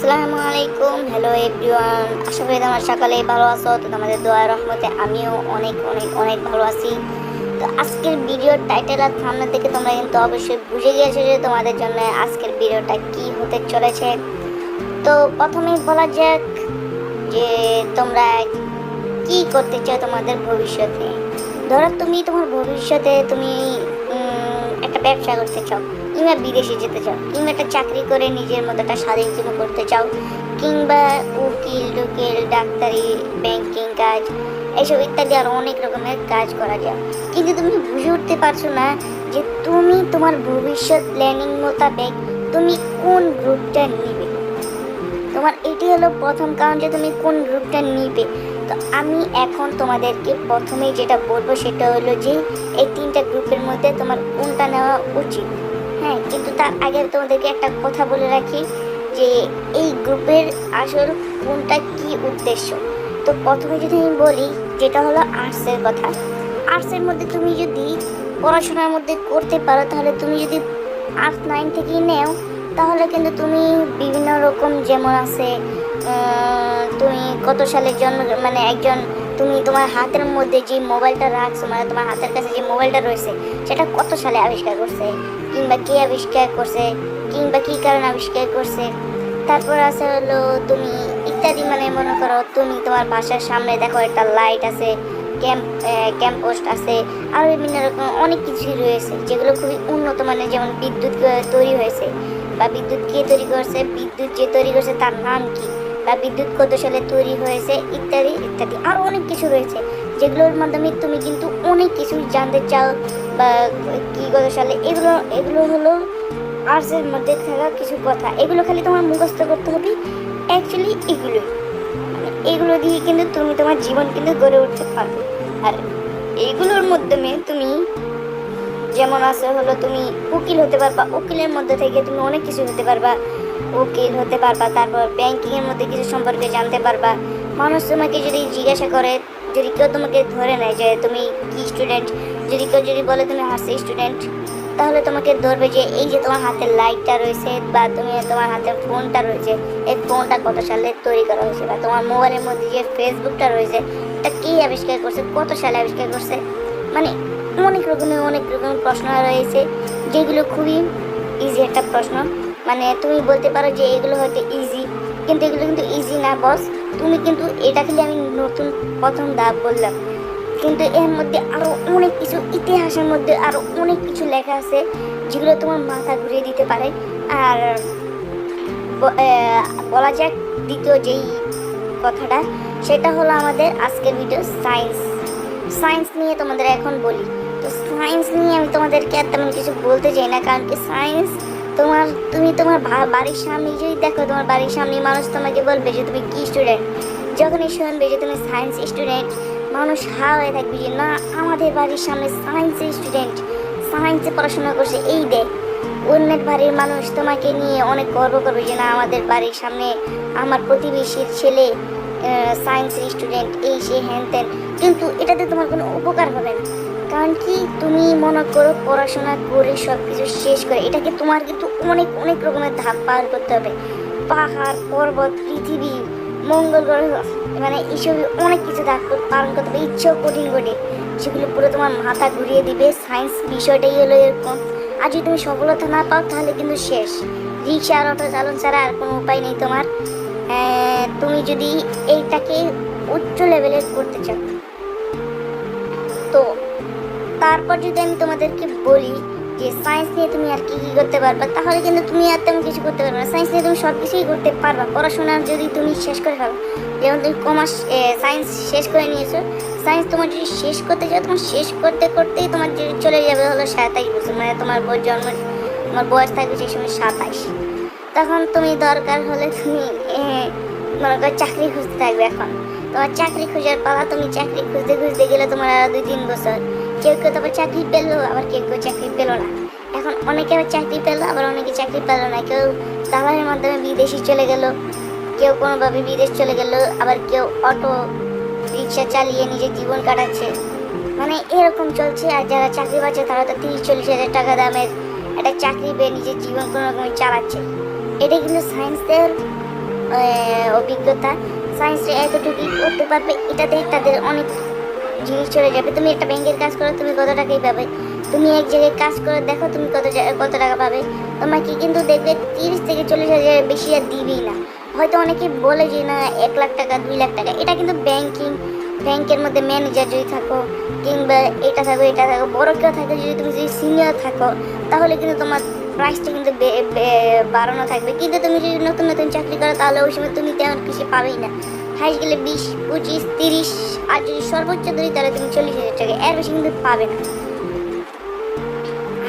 আসসালামু আলাইকুম। Hello everyone আশা করি তোমার সকালে ভালো আছো। তো তোমাদের দোয়া রহমতে আমিও অনেক অনেক অনেক ভালো আছি। তো আজকের ভিডিওর টাইটেল আর সামনে থেকে তোমরা কিন্তু অবশ্যই বুঝে গিয়েছো যে তোমাদের জন্য আজকের ভিডিওটা কি হতে চলেছে। তো প্রথমেই বলা যাক যে তোমরা কি করতে চাও তোমাদের ভবিষ্যতে। ধরো তুমি তোমার ভবিষ্যতে তুমি একটা ব্যবসা করতে চাও। কিংবা বিদেশে যেতে চাও, কিংবা একটা চাকরি করে নিজের মতো একটা স্বাধীন জীবন করতে চাও, কিংবা উকিল, টুকিল, ডাক্তারি ব্যাংকিং কাজ এইসব ইত্যাদি আরও অনেক রকমের কাজ করা যায়। কিন্তু তুমি বুঝে উঠতে পারছ না যে তুমি তোমার ভবিষ্যৎ প্ল্যানিং মোতাবেক তুমি কোন গ্রুপটা নিবে। তোমার এটি হলো প্রথম কারণ যে তুমি কোন গ্রুপটা নিবে। তো আমি এখন তোমাদেরকে প্রথমেই যেটা বলব সেটা হলো যে এই তিনটা গ্রুপের মধ্যে তোমার কোনটা নেওয়া উচিত। হ্যাঁ কিন্তু তার আগে তোমাদেরকে একটা কথা বলে রাখি যে এই গ্রুপের আসল কোনটা কি উদ্দেশ্য? তো প্রথমে যদি আমি বলি, যেটা হলো আর্টসের কথা। আর্টসের মধ্যে তুমি যদি পড়াশোনার মধ্যে করতে পারো, তাহলে তুমি যদি আর্টস নাইন থেকেই নেও, তাহলে কিন্তু তুমি বিভিন্ন রকম যেমন আছে তুমি কত সালের জন্ম মানে একজন তুমি তোমার হাতের মধ্যে যে মোবাইলটা রাখছো মানে তোমার হাতের কাছে যে মোবাইলটা রয়েছে, সেটা কত সালে আবিষ্কার করছে? কিংবা কে আবিষ্কার করছে? কিংবা কী কারণে আবিষ্কার করছে? তারপর আছে হলো তুমি ইত্যাদি মানে মনে করো তুমি তোমার বাসার সামনে দেখো একটা লাইট আছে ক্যাম্প ক্যাম্প পোস্ট আছে আরও বিভিন্ন রকম অনেক কিছুই রয়েছে, যেগুলো খুবই উন্নত মানের, যেমন বিদ্যুৎ তৈরি হয়েছে। বা বিদ্যুৎ কে তৈরি করছে? বিদ্যুৎ যে তৈরি করছে, তার নাম কি? বা বিদ্যুৎ কত সালে তৈরি হয়েছে ইত্যাদি ইত্যাদি। আরও অনেক কিছু রয়েছে, যেগুলোর মাধ্যমে তুমি কিন্তু অনেক কিছু জানতে চাও বা কী সালে এগুলো এগুলো হলো আর্টসের মধ্যে থাকা কিছু কথা। এগুলো খালি তোমার মুখস্থ করতে হবে অ্যাকচুয়ালি এগুলোই মানে এগুলো দিয়ে কিন্তু তুমি তোমার জীবন কিন্তু গড়ে উঠতে পারবে। আর এগুলোর মাধ্যমে তুমি যেমন আছে, হলো তুমি উকিল হতে পারবা, উকিলের মধ্যে থেকে তুমি অনেক কিছু হতে পারবা। উকিল হতে পারবা, তারপর ব্যাংকিং এর মধ্যে কিছু সম্পর্কে জানতে পারবা। মানুষ তোমাকে যদি জিজ্ঞাসা করে, যদি কেউ তোমাকে ধরে নেয় যে তুমি কি স্টুডেন্ট যদি কেউ যদি বলে তুমি হাসি স্টুডেন্ট তাহলে তোমাকে ধরবে যে এই যে তোমার হাতে লাইটটা রয়েছে বা তুমি তোমার হাতে ফোনটা রয়েছে, এই ফোনটা কত সালে তৈরি করা হয়েছে বা তোমার মোবাইলের মধ্যে যে ফেসবুকটা রয়েছে, এটা কী আবিষ্কার করছে, কত সালে আবিষ্কার করছে? মানে অনেক রকমের অনেক রকমের প্রশ্ন রয়েছে, যেগুলো খুবই ইজি একটা প্রশ্ন। মানে তুমি বলতে পারো যে এগুলো হয়তো ইজি কিন্তু এগুলো কিন্তু ইজি না বস তুমি কিন্তু এটা খালি আমি নতুন প্রথম ধাপ বললাম। কিন্তু এর মধ্যে আরও অনেক কিছু, ইতিহাসের মধ্যে আরও অনেক কিছু লেখা আছে, যেগুলো তোমার মাথা ঘুরিয়ে দিতে পারে। আর বলা যাক দ্বিতীয় যেই কথাটা, সেটা হলো আমাদের আজকের ভিডিও সায়েন্স সায়েন্স নিয়ে তোমাদের এখন বলি। তো সায়েন্স নিয়ে আমি তোমাদেরকে আর তেমন কিছু বলতে চাই না, কারণ কি সায়েন্স তোমার, তুমি তোমার বাড়ির সামনে যদি দেখো, তোমার বাড়ির সামনে মানুষ তোমাকে বলবে যে তুমি কি স্টুডেন্ট যখনই শুনবে যে তুমি সায়েন্স স্টুডেন্ট মানুষ হা হয়ে থাকবে যে, না, আমাদের বাড়ির সামনে সায়েন্সের স্টুডেন্ট সায়েন্সে পড়াশোনা করছে। এই দেখ, অন্যের বাড়ির মানুষ তোমাকে নিয়ে অনেক গর্ব করবে যে, না, আমাদের বাড়ির সামনে আমার প্রতিবেশীর ছেলে সায়েন্সের স্টুডেন্ট এই সে হ্যান ত্যান কিন্তু এটাতে তোমার কোনো উপকার হবে না। কারণ কি তুমি মনে করো পড়াশোনা করে সব কিছু শেষ করে, এটাকে তোমার কিন্তু অনেক অনেক রকমের ধাপ পার করতে হবে। পাহাড়, পর্বত, পৃথিবী, মঙ্গল গ্রহ মানে এইসব অনেক কিছু ধাপ পালন করতে হবে। ইচ্ছেও কঠিন কঠিন সেগুলো পুরো তোমার মাথা ঘুরিয়ে দিবে। সায়েন্স বিষয়টাই হলো এরকম। আর যদি তুমি সফলতা না পাও, তাহলে কিন্তু শেষ। রিক্সা আর অটো চালন ছাড়া আর কোনো উপায় নেই তোমার। তুমি যদি এইটাকে উচ্চ লেভেলের করতে চাও তারপর যদি আমি তোমাদেরকে বলি যে সায়েন্স নিয়ে তুমি আর কি কী করতে পারবা, তাহলে কিন্তু তুমি আর তেমন কিছু করতে পারবে না। সায়েন্স নিয়ে তুমি সব কিছুই করতে পারবা। পড়াশোনা যদি তুমি শেষ করে ফেলো, যেমন তুমি কমার্স সায়েন্স শেষ করে নিয়েছো সায়েন্স তোমার যদি শেষ করতে চাও, তোমার শেষ করতে করতেই তোমার যদি চলে যাবে হলো সাতাইশ বছর। মানে তোমার বই জন্ম, তোমার বয়স থাকবে সেই সময় সাতাইশ তখন তুমি দরকার হলে তুমি মনে করো চাকরি খুঁজতে থাকবে এখন। তোমার চাকরি খোঁজার পালা তুমি চাকরি খুঁজতে খুঁজতে গেলে তোমার আরও দুই তিন বছর। কেউ কেউ তারপর চাকরি পেল, আবার কেউ কেউ চাকরি পেল না। এখন অনেকে আবার চাকরি পেল, আবার অনেকে চাকরি পেল না। কেউ দালালের মাধ্যমে বিদেশে চলে গেল, কেউ কোনোভাবে বিদেশ চলে গেল, আবার কেউ অটো রিক্সা চালিয়ে নিজের জীবন কাটাচ্ছে। মানে এরকম চলছে, আর যারা চাকরি পাচ্ছে তারা তো তিরিশ, চল্লিশ হাজার টাকা দামের একটা চাকরি পেয়ে নিজের জীবন কোনো রকমে চালাচ্ছে। এটা কিন্তু সায়েন্সের অভিজ্ঞতা। সায়েন্সে এতটুকুই করতে পারবে, এটাতেই তাদের অনেক জিনিস চলে যাবে। তুমি একটা ব্যাংকের কাজ করো, তুমি কত টাকাই পাবে? তুমি এক জায়গায় কাজ করে, দেখো তুমি কত কত টাকা পাবে। তোমাকে কিন্তু দেখবে তিরিশ থেকে চল্লিশ হাজার বেশি আর দিবেই না। হয়তো অনেকে বলে যে, না, এক লাখ টাকা, দুই লাখ টাকা। এটা কিন্তু ব্যাংকিং ব্যাংকের মধ্যে ম্যানেজার যদি থাকো, কিংবা এটা থাকো এটা থাকো, বড় কেউ থাকে যদি তুমি যদি সিনিয়র থাকো, তাহলে কিন্তু তোমার প্রাইসটা কিন্তু বাড়ানো থাকবে। কিন্তু তুমি যদি নতুন নতুন চাকরি করো, তাহলে ওই সময় তুমি তেমন কিছু পাবেই না। হাইস গেলে বিশ, পঁচিশ, তিরিশ আর যদি সর্বোচ্চ ধরি তাহলে তুমি চল্লিশ হাজার টাকা। এর বেশি কিন্তু পাবে না।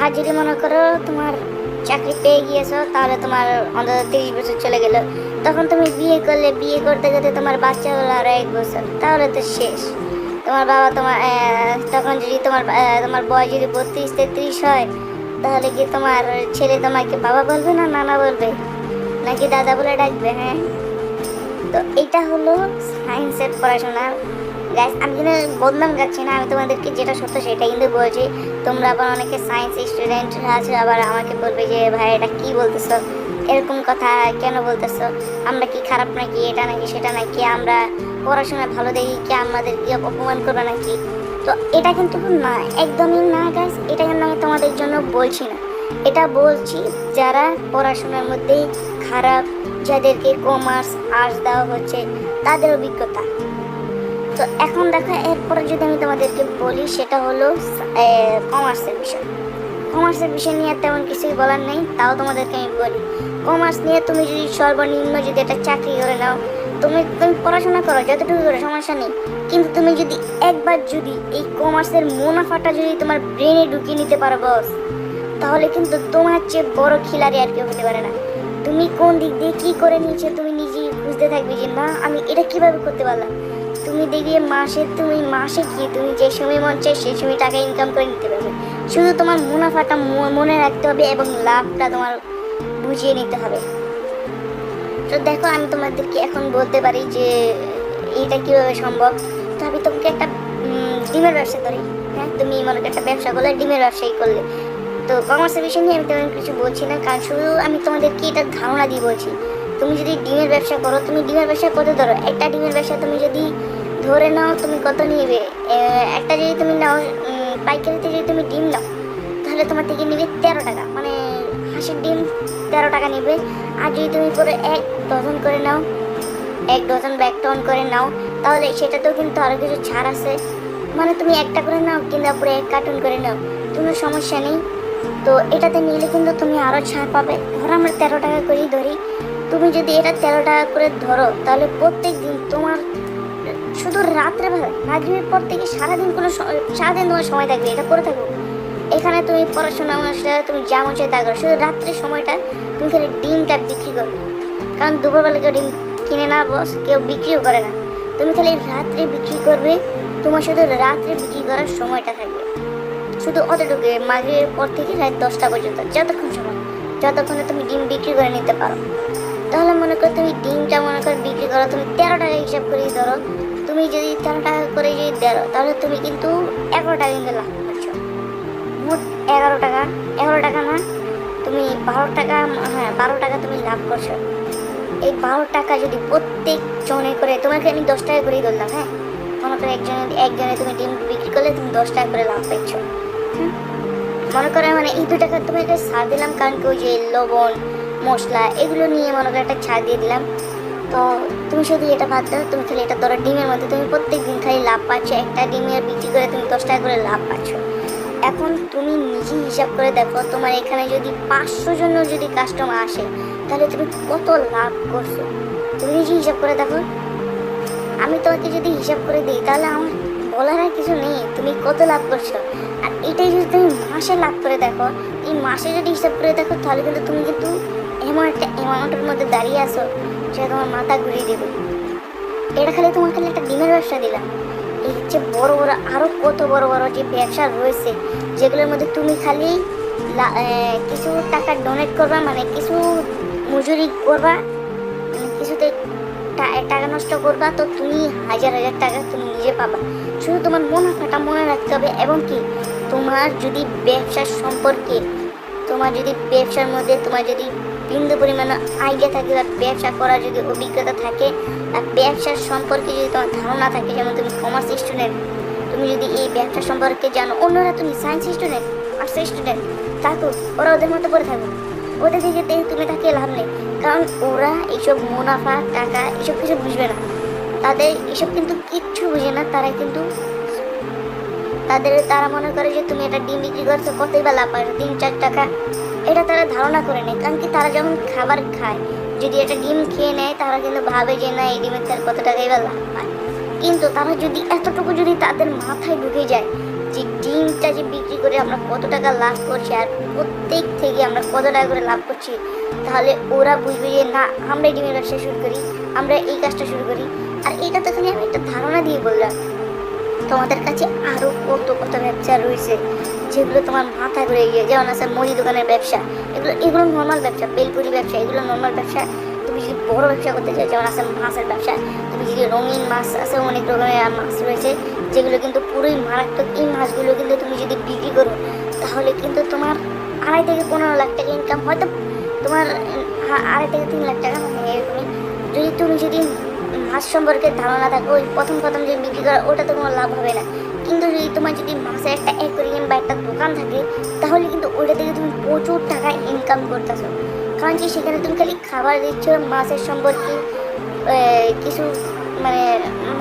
আর যদি মনে করো তোমার চাকরি পেয়ে গিয়েছো, তাহলে তোমার অন্তত তিরিশ বছর চলে গেল। তখন তুমি বিয়ে করলে, বিয়ে করতে করতে তোমার বাচ্চা হলো আরও এক বছর। তাহলে তো শেষ। তোমার বাবা তোমার তখন যদি তোমার তোমার বয়স যদি বত্রিশ, তেত্রিশ হয়, তাহলে কি তোমার ছেলে তোমাকে বাবা বলবে না নানা বলবে? নাকি দাদা বলে ডাকবে হ্যাঁ? তো এটা হলো সায়েন্সের পড়াশোনা। গাইস আমি কিন্তু বদনাম যাচ্ছি না, আমি তোমাদেরকে যেটা সত্য সেটা কিন্তু বলছি। তোমরা আবার অনেকে সায়েন্স স্টুডেন্ট আছে, আবার আমাকে বলবে যে, ভাই, এটা কী বলতেছো? এরকম কথা কেন বলতেছো? আমরা কি খারাপ নাকি? এটা নাকি সেটা নাকি? আমরা পড়াশোনা ভালো দেখি কি? আমাদের কি অপমান করবে নাকি? তো এটা কিন্তু না, একদমই না গাইস এটা কিন্তু আমি তোমাদের জন্য বলছি না। এটা বলছি যারা পড়াশোনার মধ্যে খারাপ যাদেরকে কমার্স আর্টস দেওয়া হচ্ছে, তাদের অভিজ্ঞতা। তো এখন দেখা, এরপরে যদি আমি তোমাদেরকে বলি, সেটা হলো কমার্সের বিষয়। কমার্সের বিষয় নিয়ে তেমন কিছুই বলার নেই, তাও তোমাদেরকে আমি বলি। কমার্স নিয়ে তুমি যদি সর্বনিম্ন যদি একটা চাকরি করে নাও, তুমি তুমি পড়াশোনা করো, যতটুকু করো, সমস্যা নেই। কিন্তু তুমি যদি একবার যদি এই কমার্সের মুনাফাটা যদি তোমার ব্রেনে ঢুকিয়ে নিতে পারো বস তাহলে কিন্তু তোমার চেয়ে বড় খিলাড়ি আর কেউ হতে পারে না। তুমি কোন দিক দিয়ে কি করে নিয়েছো তুমি নিজেই বুঝতে থাকবে যে না, আমি এটা কীভাবে করতে পারলাম? তুমি দেখবে মাসে, তুমি মাসে গিয়ে তুমি যে সময় মন চাই সেই সময় টাকা ইনকাম করে নিতে পারবে। শুধু তোমার মুনাফাটা মনে রাখতে হবে এবং লাভটা তোমার বুঝিয়ে নিতে হবে। তো দেখো, আমি তোমাদেরকে এখন বলতে পারি যে এটা কীভাবে সম্ভব। তো আমি তোমাকে একটা ডিমের ব্যবসা করি। হ্যাঁ তুমি মনে একটা ব্যবসা করলে, ডিমের ব্যবসায়ী করলে। তো কমার্সের বিষয় নিয়ে আমি তেমন কিছু বলছি না, কারণ শুধু আমি তোমাদেরকে এটা ধারণা দিয়ে বলছি, তুমি যদি ডিমের ব্যবসা করো, তুমি ডিমের ব্যবসা কত ধরো? একটা ডিমের ব্যবসা তুমি যদি ধরে নাও, তুমি কত নিবে? একটা যদি তুমি নাও পাইকারিতে যদি তুমি ডিম নাও, তাহলে তোমার থেকে নিবে তেরো টাকা। মানে হাঁসের ডিম তেরো টাকা নিবে। আর যদি তুমি পুরো এক ডজন করে নাও, এক ডজন বা এক টন করে নাও, তাহলে সেটাতেও কিন্তু আরও কিছু ছাড় আছে। মানে তুমি একটা করে নাও, কিংবা পুরো এক কার্টুন করে নাও, কোনো সমস্যা নেই। তো এটাতে নিলে কিন্তু তুমি আরও ছাড় পাবে। ধরো আমরা তেরো টাকা করেই ধরি। তুমি যদি এটা তেরো টাকা করে ধরো, তাহলে প্রত্যেক দিন তোমার শুধু রাত্রে বেলা মাগরিবের পর থেকে সারাদিন কোনো সারাদিন তোমার সময় থাকবে, এটা করে থাকো। এখানে তুমি পড়াশোনা অনুষ্ঠানে তুমি যা মন চাই তা করো। শুধু রাত্রের সময়টা তুমি খালি ডিমটা বিক্রি করো কারণ দুপুরবেলা কেউ ডিম কিনে না, বস, কেউ বিক্রিও করে না। তুমি খালি রাত্রে বিক্রি করবে, তোমার শুধু রাত্রে বিক্রি করার সময়টা থাকবে। শুধু অতটুকু, মাগরিবের পর থেকে রাত দশটা পর্যন্ত, যতক্ষণ সময়, যতক্ষণে তুমি ডিম বিক্রি করে নিতে পারো। তাহলে মনে করো তুমি ডিমটা মনে করো বিক্রি করো, তুমি তেরো টাকা হিসাব করেই ধরো। তুমি যদি তেরো টাকা করে যদি দেরো তাহলে তুমি কিন্তু এগারো টাকা কিন্তু লাভ করছ। মোট এগারো টাকা এগারো টাকা না, তুমি বারো টাকা হ্যাঁ বারো টাকা তুমি লাভ করছ। এই বারো টাকা যদি প্রত্যেক জনে করে, তোমাকে আমি দশ টাকা করেই ধরলাম হ্যাঁ? মনে করো একজনে একজনে তুমি ডিম বিক্রি করলে তুমি দশ টাকা করে লাভ হুম? মনে করো মানে এই দু টাকা তোমাকে ছাড় দিলাম, কারণ কি ওই যে লবণ, মশলা, এগুলো নিয়ে মনে করো একটা ছাড় দিয়ে দিলাম। তো তুমি শুধু এটা ভাত দাও, তুমি খালি এটা ধরো ডিমের মধ্যে। তুমি প্রত্যেক দিন খালি লাভ পাচ্ছ, একটা ডিমের বিক্রি করে তুমি দশ টাকা করে লাভ পাচ্ছ। এখন তুমি নিজে হিসাব করে দেখো, তোমার এখানে যদি পাঁচশো জন যদি কাস্টমার আসে, তাহলে তুমি কত লাভ করছ? তুমি নিজে হিসাব করে দেখো। আমি তোমাকে যদি হিসাব করে দিই, তাহলে আমার বলার আর কিছু নেই। তুমি কত লাভ করছ? এটাই যদি তুমি মাসে লাভ করে দেখো, এই মাসে যদি হিসাব করে দেখো, তাহলে কিন্তু তুমি কিন্তু এমন একটা অ্যামাউন্টের মধ্যে দাঁড়িয়ে আসো সেটা তোমার মাথা ঘুরিয়ে দেবে। এটা খালি তোমার খালি একটা ডিমের ব্যবসা দিলাম। এই যে বড় বড় আরও কত বড় বড় যে ব্যবসা রয়েছে, যেগুলোর মধ্যে তুমি খালি কিছু টাকা ডোনেট করবা মানে কিছু মজুরি করবা মানে কিছুতে টাকা নষ্ট করবা, তো তুমি হাজার হাজার টাকা তুমি নিজে পাবা। শুধু তোমার মুনাফাটা মনে রাখতে হবে, এবং কি? তোমার যদি ব্যবসার সম্পর্কে, তোমার যদি ব্যবসার মধ্যে, তোমার যদি বিন্দু পরিমাণ আইডিয়া থাকে বা ব্যবসা করার যদি অভিজ্ঞতা থাকে আর ব্যবসার সম্পর্কে যদি তোমার ধারণা থাকে, যেমন তুমি কমার্স স্টুডেন্ট তুমি যদি এই ব্যবসা সম্পর্কে জানো, অন্যরা তুমি সায়েন্স স্টুডেন্ট আর্টস স্টুডেন্ট থাকো ওরা ওদের মতো করে থাকো। ওদের দিকে তুমি তাকে লাভ নেই, কারণ ওরা এইসব মুনাফা, টাকা এসব কিছু বুঝবে না। তাদের এসব কিন্তু কিচ্ছু বুঝে না। তারা কিন্তু তাদের, তারা মনে করে যে তুমি এটা ডিম বিক্রি করছ, কতই বা লাভ তিন, চার টাকা। এটা তারা ধারণা করে নেয়, কারণ কি তারা যখন খাবার খায়, যদি একটা ডিম খেয়ে নেয়, তারা কিন্তু ভাবে যে না, এই ডিমের তার কত টাকাই বা লাভ পায়। কিন্তু তারা যদি এতটুকু যদি তাদের মাথায় ঢুকে যায় যে ডিমটা যে বিক্রি করে আমরা কত টাকা লাভ করছি আর প্রত্যেক থেকে আমরা কত টাকা করে লাভ করছি, তাহলে ওরা বুঝবে যে না আমরা এই ডিমের ব্যবসা শুরু করি, আমরা এই কাজটা শুরু করি। আর এটা তো খালি আমি একটা ধারণা দিয়ে বললাম তোমাদের কাছে আরও কত কত ব্যবসা রয়েছে, যেগুলো তোমার মাথা ঘুরে গিয়ে, যেমন আছে মুদি দোকানের ব্যবসা, এগুলো এগুলো নর্মাল ব্যবসা, বেলপুরি ব্যবসা, এগুলো নর্মাল ব্যবসা। তুমি যদি বড় ব্যবসা করতে চাও, যেমন আছে মাছের ব্যবসা, তুমি যদি রঙিন মাছ আছে, অনেক রকমের মাছ রয়েছে, যেগুলো কিন্তু পুরোই মারাত্মক। এই মাছগুলো কিন্তু তুমি যদি বিক্রি করো, তাহলে কিন্তু তোমার আড়াই থেকে পনেরো লাখ টাকা ইনকাম হয়তো তোমার আড়াই থেকে তিন লাখ টাকা মানে এরকমই। যদি তুমি যদি মাছ সম্পর্কে ধারণা থাকে ওই প্রথম প্রথম যে বিক্রি করা, ওটা তো কোনো লাভ হবে না। কিন্তু যদি তোমার যদি মাছের একটা অ্যাকোরিয়াম বা একটা দোকান থাকে, তাহলে কিন্তু ওটা থেকে তুমি প্রচুর টাকা ইনকাম করতেছো। কারণ যে সেখানে তুমি খালি খাবার দিচ্ছ, মাছের সম্পর্কে কিছু মানে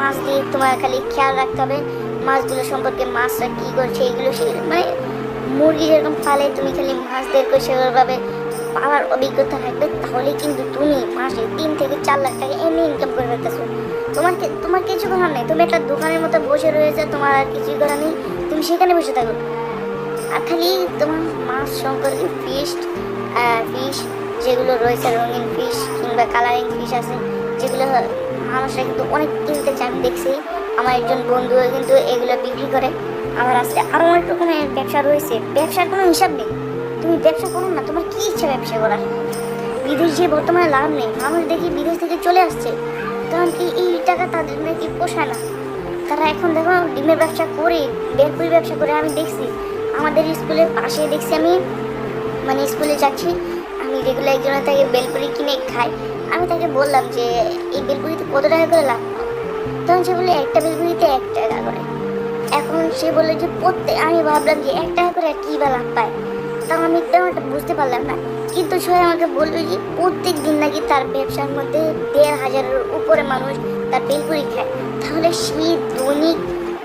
মাছ দিয়ে তোমার খালি খেয়াল রাখতে হবে। মাছগুলো সম্পর্কে মাছরা কী করছে, এগুলো সে মানে মুরগি যেরকম পালে তুমি খালি মাছদেরকে সেভাবে পাওয়ার অভিজ্ঞতা থাকবে, তাহলে কিন্তু তুমি মাসে তিন থেকে চার লাখ টাকা এমনি ইনকাম করে ফেলতেছো। তোমার তোমার কিছু করার নেই, তুমি একটা দোকানের মতো বসে রয়েছে, তোমার আর কিছুই করার নেই, তুমি সেখানে বসে থাকো। আর খালি তোমার মাছ সম্পর্কে ফিশ ফিশ যেগুলো রয়েছে, রঙিন ফিশ কিংবা কালারিং ফিশ আছে, যেগুলো মানুষরা কিন্তু অনেক কিনতে চান দেখছি। আমার একজন বন্ধু কিন্তু এগুলো বিক্রি করে। আবার আছে আরও অনেক রকমের ব্যবসা রয়েছে। ব্যবসার কোনো হিসাব নেই। তুমি ব্যবসা করো না, তোমার কি ইচ্ছা ব্যবসা করার? বিদেশ যে বর্তমানে লাভ নেই, মানুষ দেখি বিদেশ থেকে চলে আসছে। কারণ কি এই টাকা তাদের নাকি পোষায় না। তারা এখন দেখো, ডিমের ব্যবসা করে, বেলপুরি ব্যবসা করে, আমি দেখছি। আমাদের স্কুলের পাশে দেখছি আমি মানে স্কুলে যাচ্ছি, আমি রেগুলার একজনের তাকে বেলপুরি কিনে খাই। আমি তাকে বললাম যে, এই বেলপুরিতে কত টাকা করে লাভ? তখন সে বলে একটা বেলপুরিতে এক টাকা করে। এখন সে বলল যে, প্রত্যেক আমি ভাবলাম যে, এক টাকা করে কী বা লাভ পায়? তা আমি তেমন একটা বুঝতে পারলাম না। কিন্তু সবাই আমাকে বলল যে, প্রত্যেক দিন নাকি তার ব্যবসার মধ্যে দেড় হাজারের উপরে মানুষ তার বেলপুরি খায়। তাহলে সেই দৈনিক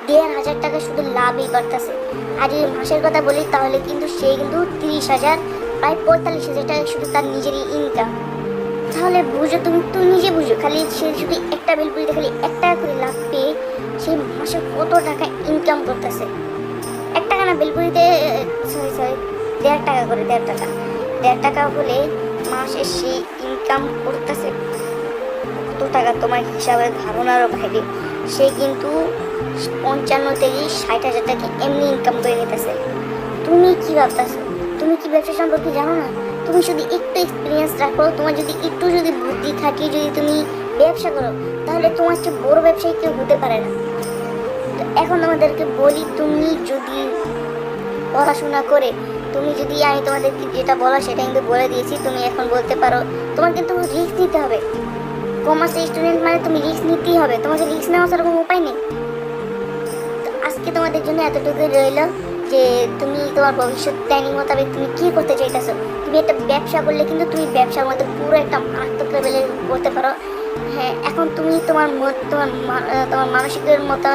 দেড় হাজার টাকা শুধু লাভই করতেছে। আর যদি মাসের কথা বলি, তাহলে কিন্তু সে কিন্তু তিরিশ হাজার, প্রায় পঁয়তাল্লিশ হাজার টাকা শুধু তার নিজেরই ইনকাম তাহলে বুঝো, তুমি তুমি নিজে বুঝো, খালি সে শুধু একটা বেলপুরিতে খালি এক টাকা করে লাভ পেয়ে সেই মাসে কত টাকা ইনকাম করতেছে? এক টাকা না বেলপুরিতে সরি সরি দেড় টাকা করে, দেড় টাকা। দেড় টাকা হলে মাসে সে ইনকাম করতেছে। কত টাকা তোমার হিসাবে ধারণারও বাইরে। সে কিন্তু পঞ্চান্ন থেকে ষাট হাজার টাকা এমনি ইনকাম করে নিতেছে। তুমি কি ভাবতেছো? তুমি কি ব্যবসা সম্পর্কে জানো না? তুমি যদি একটু এক্সপিরিয়েন্স রাখো, তোমার যদি একটু যদি বুদ্ধি থাকে, যদি তুমি ব্যবসা করো, তাহলে তোমার চেয়ে বড় ব্যবসায়ী কেউ হতে পারে না। এখন আমাদেরকে বলি, তুমি যদি পড়াশোনা করে তুমি যদি আমি তোমাদেরকে যেটা বলা সেটা কিন্তু বলে দিয়েছি, তুমি এখন বলতে পারো। তোমার কিন্তু রিস্ক নিতে হবে। কমার্স স্টুডেন্ট মানে তুমি রিস্ক নিতেই হবে। তোমাকে রিস্ক নেওয়ার সেরকম উপায় নেই। আজকে তোমাদের জন্য এতটুকুই রইল যে তুমি তোমার ভবিষ্যৎ প্ল্যানিং মোতাবেক তুমি কী করতে চাইতেছো? তুমি একটা ব্যবসা করলে কিন্তু তুমি ব্যবসার মধ্যে পুরো একটা মারাত্মক লেভেলে করতে পারো। হ্যাঁ এখন তুমি তোমার তোমার তোমার মানসিকের মতো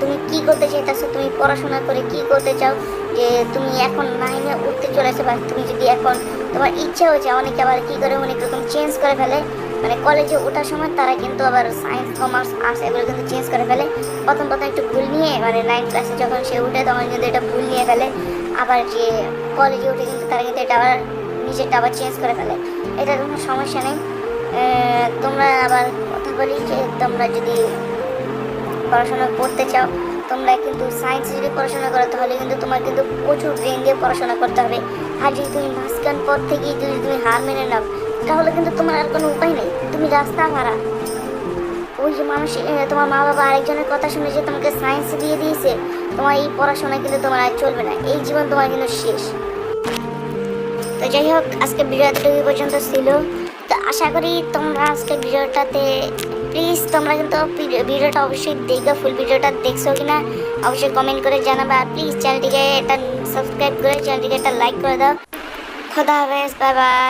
তুমি কি করতে চাইতেছো? তুমি পড়াশোনা করে কি করতে চাও? যে তুমি এখন নাইনে উঠতে চলেছে বা তুমি যদি এখন তোমার ইচ্ছা হয়েছে, অনেকে আবার কী করে অনেক রকম চেঞ্জ করে ফেলে। মানে কলেজে ওঠার সময় তারা কিন্তু আবার সায়েন্স কমার্স আর্টস এগুলো কিন্তু চেঞ্জ করে ফেলে। প্রথম প্রথম একটু ভুল নিয়ে মানে নাইন ক্লাসে যখন সে উঠে, তখন কিন্তু এটা ভুল নিয়ে ফেলে। আবার যে কলেজে উঠে কিন্তু তারা কিন্তু এটা আবার নিজেরটা আবার চেঞ্জ করে ফেলে। এটা কোনো সমস্যা নেই। তোমরা আবার কথা বলি যে তোমরা যদি পড়াশোনা করতে চাও, তোমরা কিন্তু সায়েন্স যদি পড়াশোনা করো, তাহলে কিন্তু তোমার কিন্তু প্রচুর ব্রেন দিয়ে পড়াশোনা করতে হবে। আর যদি তুমি মাঝখান পর থেকে যদি তুমি হার মেনে নাও, তাহলে কিন্তু তোমার আর কোনো উপায় নেই। তুমি রাস্তা ভাড়া। ওই যে মানুষ তোমার মা বাবা আরেকজনের কথা শুনে যে তোমাকে সায়েন্স দিয়ে দিয়েছে, তোমার এই পড়াশোনা কিন্তু তোমার আর চলবে না। এই জীবন তোমার কিন্তু শেষ। তো যাই হোক, আজকে ভিডিও এতটুকু পর্যন্ত ছিল। তো আশা করি তোমরা আজকে ভিডিওটাতে প্লিজ তোমরা কিন্তু ভিডিও- ভিডিওটা অবশ্যই দেখবে ফুল ভিডিওটা দেখছ কি না অবশ্যই কমেন্ট করে জানাবে। আর প্লিজ চ্যানেলটিকে একটা সাবস্ক্রাইব করে চ্যানেলটিকে একটা লাইক করে দাও। খোদা হাফেজ বাই বাই